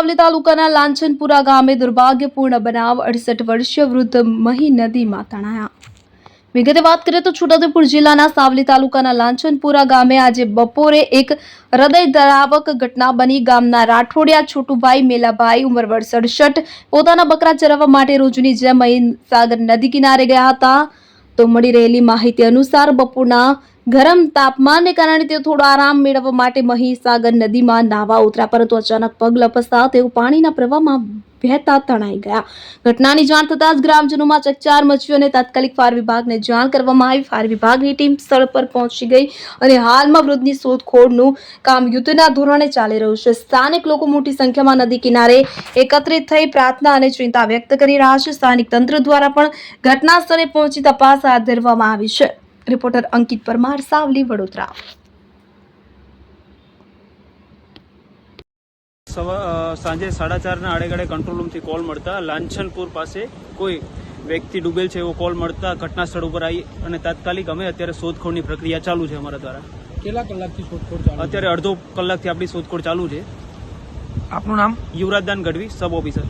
સાવલી તાલુકાના લાંછનપુરા ગામે દુર્ભાગ્યપૂર્ણ બનાવ અડસઠ વર્ષીય વૃદ્ધ મહી નદીમાં તણાયા. વિગતે વાત કરીએ તો છોટાઉદેપુર જિલ્લાના સાવલી તાલુકાના લાંછનપુરા ગામે આજે બપોરે એક હૃદય ધરાવક ઘટના બની. ગામના રાઠોડિયા છોટુભાઈ મેલાભાઈ ઉંમર વર્ષ અડસઠ, પોતાના બકરા ચરાવવા માટે રોજની જેમ અહીં સાગર નદી કિનારે ગયા હતા. તો મળી રહેલી માહિતી અનુસાર બપોરના ગરમ તાપમાનને કારણે તેઓ થોડો આરામ મેળવવા માટે મહીસાગર નદીમાં નાહવા ઉતર્યા, પરંતુ અચાનક પગ લપસતા તેઓ પાણીના પ્રવાહમાં વહેતા તણાઈ ગયા. ઘટનાની જાણ થતાં જ ગ્રામજનોમાં ચકચાર મચ્યું અને તાત્કાલિક ફાયર વિભાગને જાણ કરવામાં આવી. ફાયર વિભાગની ટીમ સ્થળ પર પહોંચી ગઈ અને હાલમાં વૃદ્ધની શોધખોળનું કામ યુદ્ધના ધોરણે ચાલી રહ્યું છે. સ્થાનિક લોકો મોટી સંખ્યામાં નદી કિનારે એકત્રિત થઈ પ્રાર્થના અને ચિંતા વ્યક્ત કરી રહ્યા છે. સ્થાનિક તંત્ર દ્વારા પણ ઘટના સ્થળે પહોંચી તપાસ હાથ ધરવામાં આવી છે. રિપોર્ટર અંકિત પરમાર સાવલી વડોદરા. સાંજે સાડા ચારના આડેગાડે કંટ્રોલ રૂમથી કોલ મળતા લાંછનપુર પાસે કોઈ વ્યક્તિ ડૂબેલ છે એવો કોલ મળતા ઘટના સ્થળ ઉપર આવી અને તાત્કાલિક અમે અત્યારે શોધખોળની પ્રક્રિયા ચાલુ છે અમારા દ્વારા. કેટલા કલાકથી શોધખોળ ચાલુ અત્યારે અડધો કલાકથી આપણી શોધખોળ ચાલુ છે. આપનું નામ? યુવરાજદાન ગઢવી સબ ઓફિસર